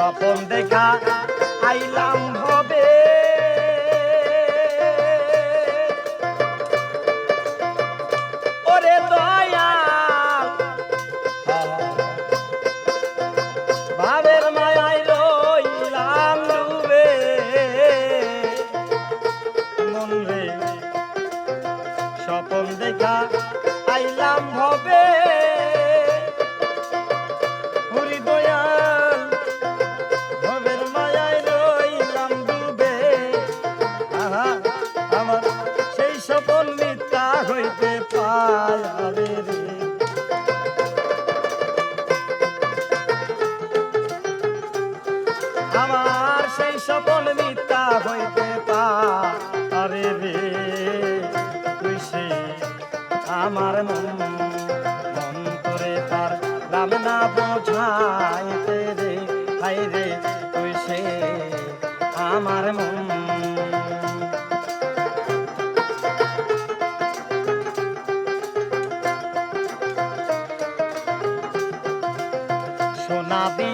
স্বপন দেখা আইলাম হবে। ওরে দয়াল ভাবের মায়াই রইলাম ডুবে। মন রে, স্বপন দেখা আইলাম হবে। হইতে আমার সেই স্বপন মিথ্যা হইতে পারে রে। তুই সে আমার মন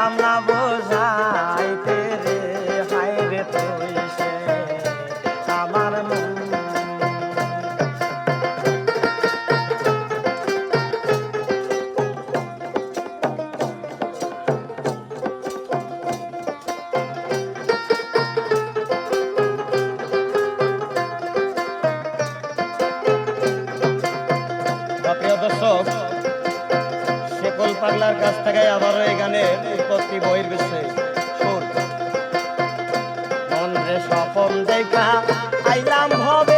নাম না বোঝাইতে রে হায় রে তুই সে আমার মন। দর্শক শেকল পাগলার কাছ থেকে আবারও এই গানে উৎপত্তি বহির বিশ্বে সুর মন রে সফল দেখা, আইলাম হবে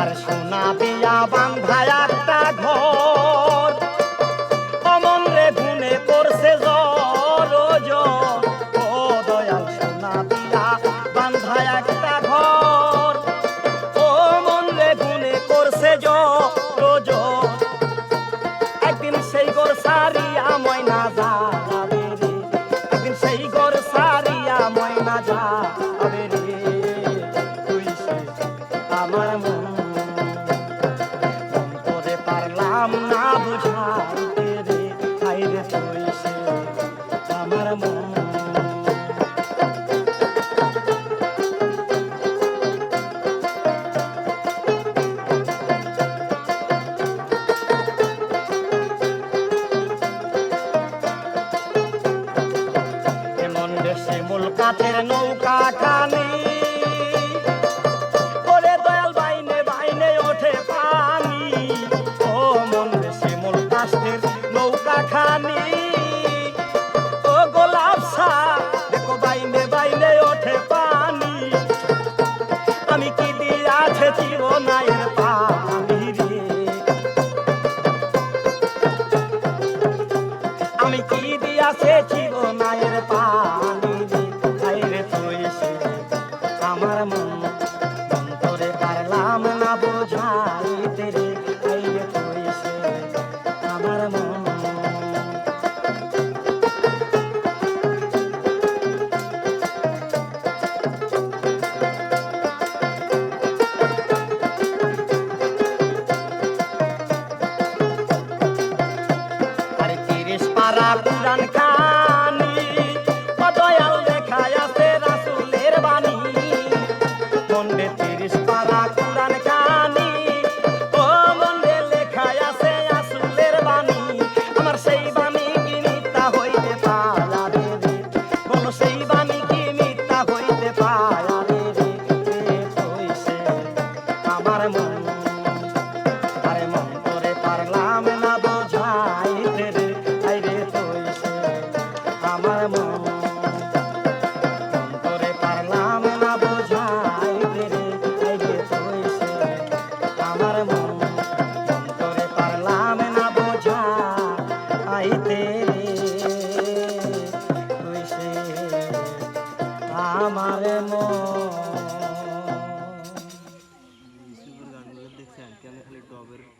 আর সোনা দিয়া বান্ধায় একটা ঘর। অমন রে ঘুমে করছে জ্বর দয়াল সোনা দিয়া একটা ঘর। ও মন রে ঘুমে করছে জ্বর একদিন সেই ঘর সারিয়া ময়না রে। একদিন সেই ঘর সারিয়া ময়না যাবে রে। তুই সে আমার বাইনে বাইনে ওঠে পানি। ও মন দেশে মূল কাঠের নৌকা খানি ও গোলাপ সা বাইনে বাইনে ওঠে পানি। আমি কি দিয়াছে চিরনায়ের পানি রে? আমি কি দিয়াছে চিরনায়ের পানি?